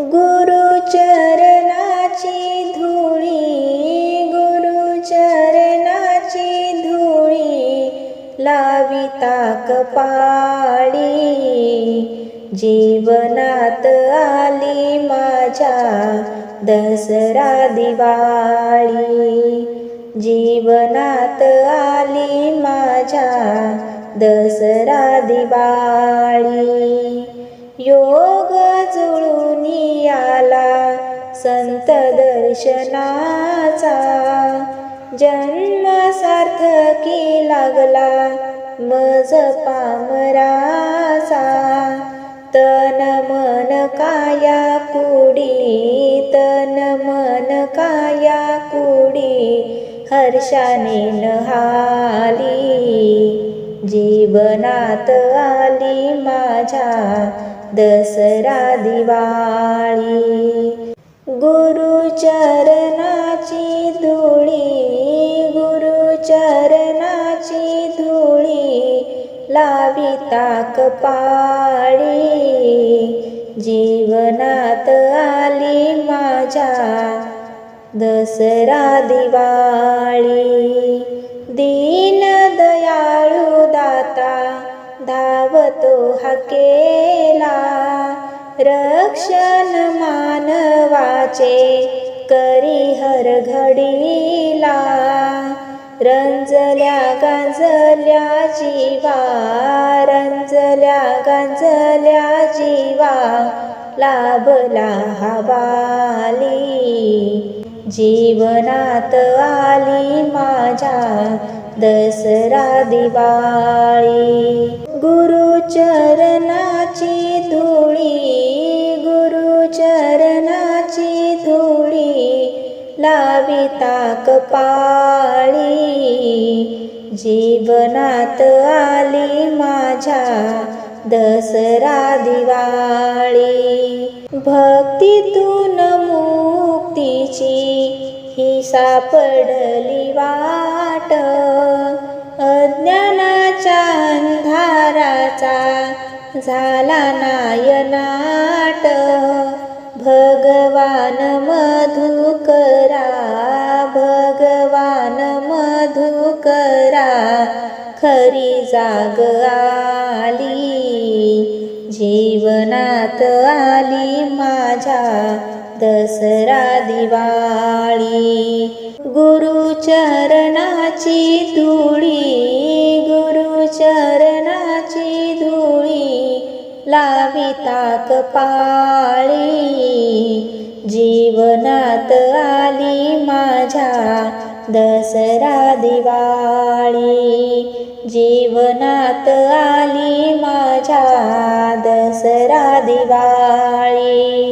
गुरुचरणाची धुळी गुरुचरणाची धुळी लाविता कपाळी. जीवनात आली माझ्या दसरा दिवाळी. जीवनात आली माझ्या दसरा दिवाळी. योग जुळून आला संत दर्शनाचा. जन्म सार्थकी लागला मज पामराचा. तन मन काया कुडी तन मन काया कुडी हर्षाने नहाली. जीवनात आली माझ्या दसरा दिवाळी. गुरुचरणाची धुळी गुरुचरणाची धुळी लाविता कपाळी. जीवनात आली माझ्या दसरा दिवाळी. आवतो हा केला रक्षण मानवाचे करी हर घडीला रंजल्या गांजल्या जीवा रंजल्या गांजल्या जीवा लाभला हवाली. जीवनात आली माझ्या दसरा दिवाळी. चरणाची धुळी गुरु चरणाची धुळी लाविता कपाळी जीवनात आली माझ्या दसरा दिवाळी. भक्तीतून मुक्तीची ही सापडली वा झाला नायनाट. भगवान मधुकरा भगवान मधुकरा खरी जाग आली. जीवनात आली माझ्या दसरा दिवाळी. गुरुचरणाची धुळी लावितात पाळी. जीवनात आली माझ्या दसरा दिवाळी. जीवनात आली माझ्या दसरा दिवाळी.